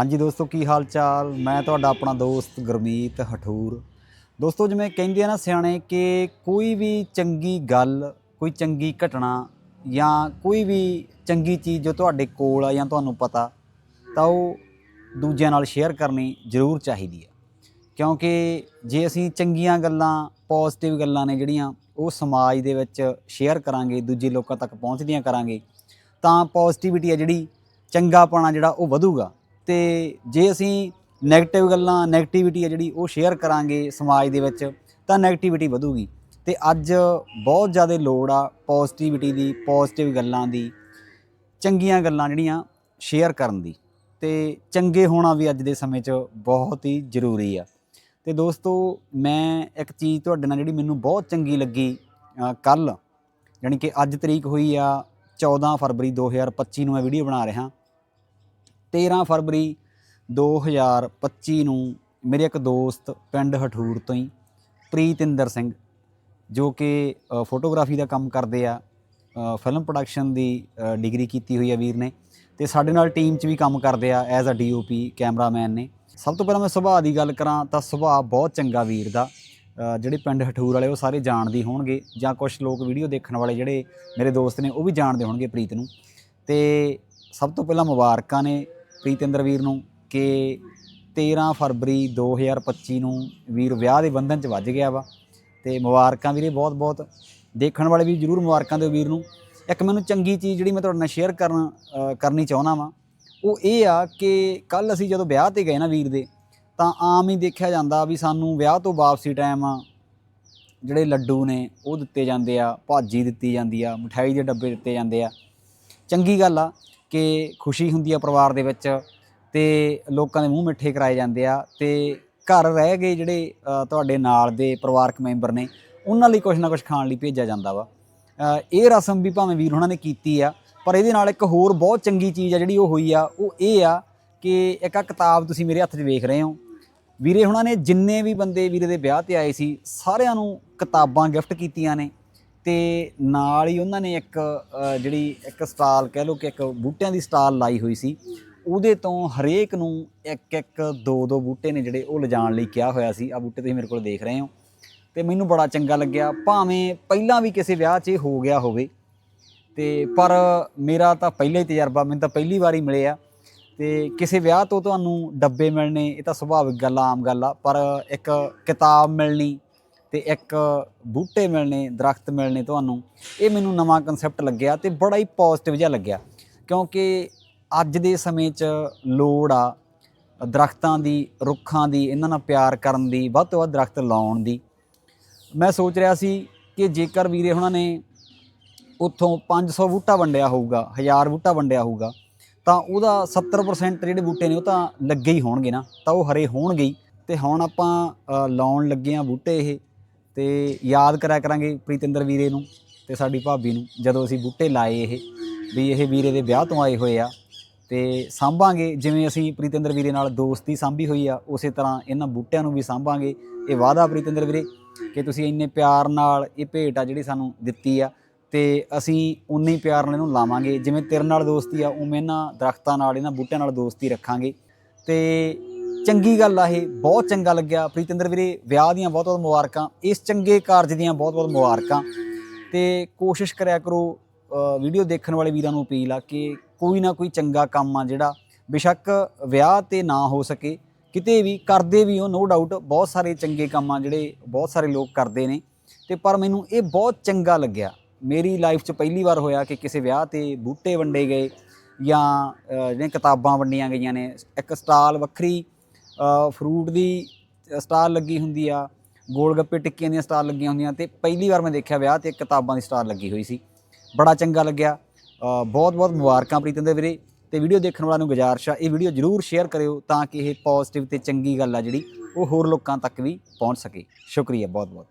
ਹਾਂਜੀ ਦੋਸਤੋ, ਕੀ ਹਾਲ ਚਾਲ ਮੈਂ ਤੁਹਾਡਾ ਆਪਣਾ ਦੋਸਤ ਗੁਰਮੀਤ ਹਠੂਰ। ਦੋਸਤੋ, ਜਿਵੇਂ ਕਹਿੰਦੇ ਆ ਨਾ ਸਿਆਣੇ ਕਿ ਕੋਈ ਵੀ ਚੰਗੀ ਗੱਲ, ਕੋਈ ਚੰਗੀ ਘਟਨਾ ਜਾਂ ਕੋਈ ਵੀ ਚੰਗੀ ਚੀਜ਼ ਜੋ ਤੁਹਾਡੇ ਕੋਲ ਆ ਜਾਂ ਤੁਹਾਨੂੰ ਪਤਾ, ਤਾਂ ਉਹ ਦੂਜਿਆਂ ਨਾਲ ਸ਼ੇਅਰ ਕਰਨੀ ਜ਼ਰੂਰ ਚਾਹੀਦੀ ਹੈ ਕਿਉਂਕਿ ਜੇ ਅਸੀਂ ਚੰਗੀਆਂ ਗੱਲਾਂ ਪੋਜ਼ਿਟਿਵ ਗੱਲਾਂ ਨੇ ਜਿਹੜੀਆਂ, ਉਹ ਸਮਾਜ ਦੇ ਵਿੱਚ ਸ਼ੇਅਰ ਕਰਾਂਗੇ, ਦੂਜੇ ਲੋਕਾਂ ਤੱਕ ਪਹੁੰਚਦੀਆਂ ਕਰਾਂਗੇ, ਤਾਂ ਪੋਜ਼ਿਟਿਵਿਟੀ ਆ ਜਿਹੜੀ, ਚੰਗਾਪਣਾ ਜਿਹੜਾ ਉਹ ਵਧੂਗਾ। ਤੇ ਜੇ ਅਸੀਂ 네ਗੇਟਿਵ ਗੱਲਾਂ ਨੈਗੇਟਿਵਿਟੀ ਆ ਜਿਹੜੀ ਉਹ ਸ਼ੇਅਰ ਕਰਾਂਗੇ ਸਮਾਜ ਦੇ ਵਿੱਚ, ਤਾਂ 네ਗੇਟਿਵਿਟੀ ਵਧੂਗੀ। ਤੇ ਅੱਜ ਬਹੁਤ ਜ਼ਿਆਦਾ ਲੋੜ ਆ ਪੋਜ਼ਿਟਿਵਿਟੀ ਦੀ ਪੋਜ਼ਿਟਿਵ ਗੱਲਾਂ ਦੀ, ਚੰਗੀਆਂ ਗੱਲਾਂ ਜਿਹੜੀਆਂ ਸ਼ੇਅਰ ਕਰਨ ਦੀ। ਤੇ ਚੰਗੇ ਹੋਣਾ ਵੀ ਅੱਜ ਦੇ ਸਮੇਂ 'ਚ ਬਹੁਤ ਹੀ ਜ਼ਰੂਰੀ ਆ। ਤੇ ਦੋਸਤੋ, ਮੈਂ ਇੱਕ ਚੀਜ਼ ਤੁਹਾਡੇ ਨਾਲ ਜਿਹੜੀ ਮੈਨੂੰ ਬਹੁਤ ਚੰਗੀ ਲੱਗੀ ਕੱਲ ਯਾਨੀ ਕਿ ਅੱਜ ਤਰੀਕ ਹੋਈ ਆ 14 ਫਰਵਰੀ 2025 ਨੂੰ ਮੈਂ ਵੀਡੀਓ ਬਣਾ ਰਿਹਾ। 13 ਫਰਵਰੀ 2025 ਨੂੰ ਮੇਰੇ ਇੱਕ ਦੋਸਤ ਪਿੰਡ ਹਠੂਰ ਤੋਂ ਹੀ ਪ੍ਰੀਤਿੰਦਰ ਸਿੰਘ, ਜੋ ਕਿ ਫੋਟੋਗ੍ਰਾਫੀ ਦਾ ਕੰਮ ਕਰਦੇ ਆ ਫਿਲਮ ਪ੍ਰੋਡਕਸ਼ਨ ਦੀ ਡਿਗਰੀ ਕੀਤੀ ਹੋਈ ਆ ਵੀਰ ਨੇ ਤੇ ਸਾਡੇ ਨਾਲ ਟੀਮ 'ਚ ਵੀ ਕੰਮ ਕਰਦੇ ਆ ਐਜ਼ ਅ ਡੀਓਪੀ ਕੈਮਰਾਮੈਨ ਨੇ। ਸਭ ਤੋਂ ਪਹਿਲਾਂ ਮੈਂ ਸੁਭਾਅ ਦੀ ਗੱਲ ਕਰਾਂ ਤਾਂ ਸੁਭਾਅ ਬਹੁਤ ਚੰਗਾ ਵੀਰ ਦਾ ਜਿਹੜੇ ਪਿੰਡ ਹਠੂਰ ਵਾਲੇ ਉਹ ਸਾਰੇ ਜਾਣਦੇ ਹੋਣਗੇ ਜਾਂ ਕੁਝ ਲੋਕ ਵੀਡੀਓ ਦੇਖਣ ਵਾਲੇ ਜਿਹੜੇ ਮੇਰੇ ਦੋਸਤ ਨੇ ਉਹ ਵੀ ਜਾਣਦੇ ਹੋਣਗੇ ਪ੍ਰੀਤ ਨੂੰ। ਤੇ ਸਭ ਤੋਂ ਪਹਿਲਾਂ ਮੁਬਾਰਕਾਂ ਨੇ ਪ੍ਰੀਤਿੰਦਰ ਵੀਰ ਨੂੰ ਕਿ 13 ਫਰਵਰੀ 2025 ਨੂੰ ਵੀਰ ਵਿਆਹ ਦੇ ਬੰਧਨ 'ਚ ਵੱਜ ਗਿਆ ਵਾ। ਤੇ ਮੁਬਾਰਕਾਂ ਵੀਰੇ ਬਹੁਤ ਬਹੁਤ। ਦੇਖਣ ਵਾਲੇ ਵੀ ਜਰੂਰ ਮੁਬਾਰਕਾਂ ਦਿਓ ਵੀਰ ਨੂੰ। ਇੱਕ ਮੈਨੂੰ ਚੰਗੀ ਚੀਜ਼ ਜਿਹੜੀ ਮੈਂ ਤੁਹਾਡੇ ਨਾਲ ਸ਼ੇਅਰ ਕਰਨ ਕਰਨੀ ਚਾਹੁੰਦਾ ਵਾਂ, ਉਹ ਇਹ ਆ ਕਿ ਕੱਲ ਅਸੀਂ ਜਦੋਂ ਵਿਆਹ ਤੇ ਗਏ ਨਾ ਵੀਰ ਦੇ, ਤਾਂ ਆਮ ਹੀ ਦੇਖਿਆ ਜਾਂਦਾ ਵੀ ਸਾਨੂੰ ਵਿਆਹ ਤੋਂ ਵਾਪਸੀ ਟਾਈਮ ਜਿਹੜੇ ਲੱਡੂ ਨੇ, ਉਹ ਦਿੱਤੇ ਜਾਂਦੇ ਆ, ਭਾਜੀ ਦਿੱਤੀ ਜਾਂਦੀ ਆ, ਮਠਿਆਈ ਦੇ ਡੱਬੇ ਦਿੱਤੇ ਜਾਂਦੇ ਆ। ਚੰਗੀ ਗੱਲ ਆ। ਕਿ ਖੁਸ਼ੀ ਹੁੰਦੀ ਆ ਪਰਿਵਾਰ ਦੇ ਵਿੱਚ ਤੇ ਲੋਕਾਂ ਦੇ ਮੂੰਹ ਮਿੱਠੇ ਕਰਾਏ ਜਾਂਦੇ ਆ ਤੇ ਘਰ ਰਹਿ ਗਏ ਜਿਹੜੇ ਤੁਹਾਡੇ ਨਾਲ ਦੇ ਪਰਿਵਾਰਕ ਮੈਂਬਰ ਨੇ, ਉਹਨਾਂ ਲਈ ਕੁਝ ਨਾ ਕੁਝ ਖਾਣ ਲਈ ਭੇਜਿਆ ਜਾਂਦਾ ਵਾ। ਇਹ ਰਸਮ ਵੀ ਭਾਵੇਂ ਵੀਰ ਉਹਨਾਂ ਨੇ ਕੀਤੀ ਆ, ਪਰ ਇਹਦੇ ਨਾਲ ਇੱਕ ਹੋਰ ਬਹੁਤ ਚੰਗੀ ਚੀਜ਼ ਆ ਜਿਹੜੀ ਉਹ ਹੋਈ ਆ, ਉਹ ਇਹ ਆ ਕਿ ਇੱਕ ਆ ਕਿਤਾਬ ਤੁਸੀਂ ਮੇਰੇ ਹੱਥ 'ਚ ਵੇਖ ਰਹੇ ਹੋ। ਵੀਰੇ ਹੁਣਾਂ ਨੇ ਜਿੰਨੇ ਵੀ ਬੰਦੇ ਵੀਰੇ ਦੇ ਵਿਆਹ ਤੇ ਆਏ ਸੀ, ਸਾਰਿਆਂ ਨੂੰ ਕਿਤਾਬਾਂ ਗਿਫਟ ਕੀਤੀਆਂ ਨੇ। ਤੇ ਨਾਲ ਹੀ ਉਹਨਾਂ ਨੇ ਇੱਕ ਜਿਹੜੀ ਇੱਕ ਸਟਾਲ ਕਹਿ ਲਓ ਕਿ ਇੱਕ ਬੂਟਿਆਂ ਦੀ ਸਟਾਲ ਲਾਈ ਹੋਈ ਸੀ। ਉਹਦੇ ਤੋਂ ਹਰੇਕ ਨੂੰ ਇੱਕ ਇੱਕ, ਦੋ ਦੋ ਬੂਟੇ ਨੇ ਜਿਹੜੇ ਉਹ ਲਿਜਾਣ ਲਈ ਕਿਹਾ ਹੋਇਆ ਸੀ। ਆ ਬੂਟੇ ਤੁਸੀਂ ਮੇਰੇ ਕੋਲ ਦੇਖ ਰਹੇ ਹੋ। ਤੇ ਮੈਨੂੰ ਬੜਾ ਚੰਗਾ ਲੱਗਿਆ। ਭਾਵੇਂ ਪਹਿਲਾਂ ਵੀ ਕਿਸੇ ਵਿਆਹ 'ਚ ਇਹ ਹੋ ਗਿਆ ਹੋਵੇ, ਤੇ ਪਰ ਮੇਰਾ ਤਾਂ ਪਹਿਲਾ ਹੀ ਤਜਰਬਾ, ਮੈਨੂੰ ਤਾਂ ਪਹਿਲੀ ਵਾਰੀ ਮਿਲਿਆ। ਆ ਤੇ ਕਿਸੇ ਵਿਆਹ ਤੋਂ ਤੁਹਾਨੂੰ ਡੱਬੇ ਮਿਲਣੇ, ਇਹ ਤਾਂ ਸੁਭਾਵਿਕ ਗੱਲ ਆਮ ਗੱਲ ਆ, ਪਰ ਇੱਕ ਕਿਤਾਬ ਮਿਲਣੀ ਤੇ ਇੱਕ ਬੂਟੇ ਮਿਲਣੇ, ਦਰਖਤ ਮਿਲਣੇ ਤੁਹਾਨੂੰ। ਇਹ ਮੈਨੂੰ ਨਵਾਂ ਕਨਸੈਪਟ ਲੱਗਿਆ ਤੇ ਬੜਾ ਹੀ ਪੋਜ਼ਿਟਿਵ ਜਿਹਾ ਲੱਗਿਆ। ਕਿਉਂਕਿ ਅੱਜ ਦੇ ਸਮੇਂ 'ਚ ਲੋੜ ਆ ਦਰਖਤਾਂ ਦੀ, ਰੁੱਖਾਂ ਦੀ, ਇਹਨਾਂ ਨਾਲ ਪਿਆਰ ਕਰਨ ਦੀ, ਵੱਧ ਤੋਂ ਵੱਧ ਦਰਖਤ ਲਾਉਣ ਦੀ। ਮੈਂ ਸੋਚ ਰਿਹਾ ਸੀ ਕਿ ਜੇਕਰ ਵੀਰੇ ਉਹਨਾਂ ਨੇ ਉੱਥੋਂ 500 ਬੂਟਾ ਵੰਡਿਆ ਹੋਊਗਾ 1000 ਬੂਟਾ ਵੰਡਿਆ ਹੋਊਗਾ, ਤਾਂ ਉਹਦਾ 70% ਜਿਹੜੇ ਬੂਟੇ ਨੇ ਉਹ ਤਾਂ ਲੱਗੇ ਹੀ ਹੋਣਗੇ ਨਾ, ਤਾਂ ਉਹ ਹਰੇ ਹੋਣਗੇ ਹੀ। ਤੇ ਹੁਣ ਆਪਾਂ ਲਾਉਣ ਲੱਗੇ ਆ ਬੂਟੇ ਇਹ। ਤੇ ਯਾਦ ਕਰਿਆ ਕਰਾਂਗੇ ਪ੍ਰੀਤਿੰਦਰ ਵੀਰੇ ਨੂੰ ਤੇ ਸਾਡੀ ਭਾਬੀ ਨੂੰ, ਜਦੋਂ ਅਸੀਂ ਬੂਟੇ ਲਾਏ ਇਹ, ਵੀ ਇਹ ਵੀਰੇ ਦੇ ਵਿਆਹ ਤੋਂ ਆਏ ਹੋਏ ਆ ਤੇ ਸਾਂਭਾਂਗੇ, ਜਿਵੇਂ ਅਸੀਂ ਪ੍ਰੀਤਿੰਦਰ ਵੀਰੇ ਨਾਲ ਦੋਸਤੀ ਸਾਂਭੀ ਹੋਈ ਆ, ਉਸੇ ਤਰ੍ਹਾਂ ਇਹਨਾਂ ਬੂਟਿਆਂ ਨੂੰ ਵੀ ਸਾਂਭਾਂਗੇ। ਇਹ ਵਾਅਦਾ ਪ੍ਰੀਤਿੰਦਰ ਵੀਰੇ ਕਿ ਤੁਸੀਂ ਇੰਨੇ ਪਿਆਰ ਨਾਲ ਇਹ ਭੇਟ ਆ ਜਿਹੜੀ ਸਾਨੂੰ ਦਿੱਤੀ ਆ ਤੇ ਅਸੀਂ ਉਨੇ ਹੀ ਪਿਆਰ ਨਾਲ ਇਹਨੂੰ ਲਾਵਾਂਗੇ। ਜਿਵੇਂ ਤੇਰੇ ਨਾਲ ਦੋਸਤੀ ਆ, ਉਵੇਂ ਇਹਨਾਂ ਦਰਖਤਾਂ ਨਾਲ, ਇਹਨਾਂ ਬੂਟਿਆਂ ਨਾਲ ਦੋਸਤੀ ਰੱਖਾਂਗੇ। ਤੇ ਚੰਗੀ ਗੱਲ ਆ ਇਹ, ਬਹੁਤ ਚੰਗਾ ਲੱਗਿਆ। ਪ੍ਰੀਤਿੰਦਰ ਵੀਰੇ, ਵਿਆਹ ਦੀਆਂ ਬਹੁਤ ਬਹੁਤ ਮੁਬਾਰਕਾਂ। ਇਸ ਚੰਗੇ ਕਾਰਜ ਦੀਆਂ ਬਹੁਤ ਬਹੁਤ ਮੁਬਾਰਕਾਂ। ਤੇ ਕੋਸ਼ਿਸ਼ ਕਰਿਆ ਕਰੋ ਵੀਡੀਓ ਦੇਖਣ ਵਾਲੇ ਵੀਰਾਂ ਨੂੰ ਅਪੀਲ ਆ ਕਿ ਕੋਈ ਨਾ ਕੋਈ ਚੰਗਾ ਕੰਮ ਆ ਜਿਹੜਾ ਬੇਸ਼ੱਕ ਵਿਆਹ ਤੇ ਨਾ ਹੋ ਸਕੇ। ਕਿਤੇ ਵੀ, ਕਰਦੇ ਵੀ ਹੋ ਨੋ ਡਾਊਟ ਬਹੁਤ ਸਾਰੇ ਚੰਗੇ ਕੰਮ ਆ ਜਿਹੜੇ ਬਹੁਤ ਸਾਰੇ ਲੋਕ ਕਰਦੇ ਨੇ। ਤੇ ਪਰ ਮੈਨੂੰ ਇਹ ਬਹੁਤ ਚੰਗਾ ਲੱਗਿਆ। ਮੇਰੀ ਲਾਈਫ 'ਚ ਪਹਿਲੀ ਵਾਰ ਹੋਇਆ ਕਿ ਕਿਸੇ ਵਿਆਹ ਤੇ ਬੂਟੇ ਵੰਡੇ ਗਏ ਜਾਂ ਜਿਹੜੀਆਂ ਕਿਤਾਬਾਂ ਵੰਡੀਆਂ ਗਈਆਂ ਨੇ। ਇੱਕ ਸਟਾਲ ਵੱਖਰੀ ਫਰੂਟ ਦੀ ਸਟਾਲ ਲੱਗੀ ਹੁੰਦੀ ਆ ਗੋਲ ਗੱਪੇ ਟਿੱਕੀਆਂ ਦੀਆਂ ਸਟਾਲ ਲੱਗੀਆਂ ਹੁੰਦੀਆਂ ਤੇ ਪਹਿਲੀ ਵਾਰ ਮੈਂ ਦੇਖਿਆ ਵਿਆਹ ਤੇ ਕਿਤਾਬਾਂ ਦੀ ਸਟਾਲ ਲੱਗੀ ਹੋਈ ਸੀ। ਬੜਾ ਚੰਗਾ ਲੱਗਿਆ। ਬਹੁਤ ਬਹੁਤ ਮੁਬਾਰਕਾਂ ਪ੍ਰੀਤਮ ਦੇ ਵੀਰੇ ਤੇ ਵੀਡੀਓ ਦੇਖਣ ਵਾਲਿਆਂ ਨੂੰ ਗੁਜ਼ਾਰਿਸ਼ ਆ, ਇਹ ਵੀਡੀਓ ਜਰੂਰ ਸ਼ੇਅਰ ਕਰਿਓ ਤਾਂ ਕਿ ਇਹ ਪੋਜ਼ਿਟਿਵ ਤੇ ਚੰਗੀ ਗੱਲ ਆ ਜਿਹੜੀ ਉਹ ਹੋਰ ਲੋਕਾਂ ਤੱਕ ਵੀ ਪਹੁੰਚ ਸਕੇ। ਸ਼ੁਕਰੀਆ ਬਹੁਤ ਬਹੁਤ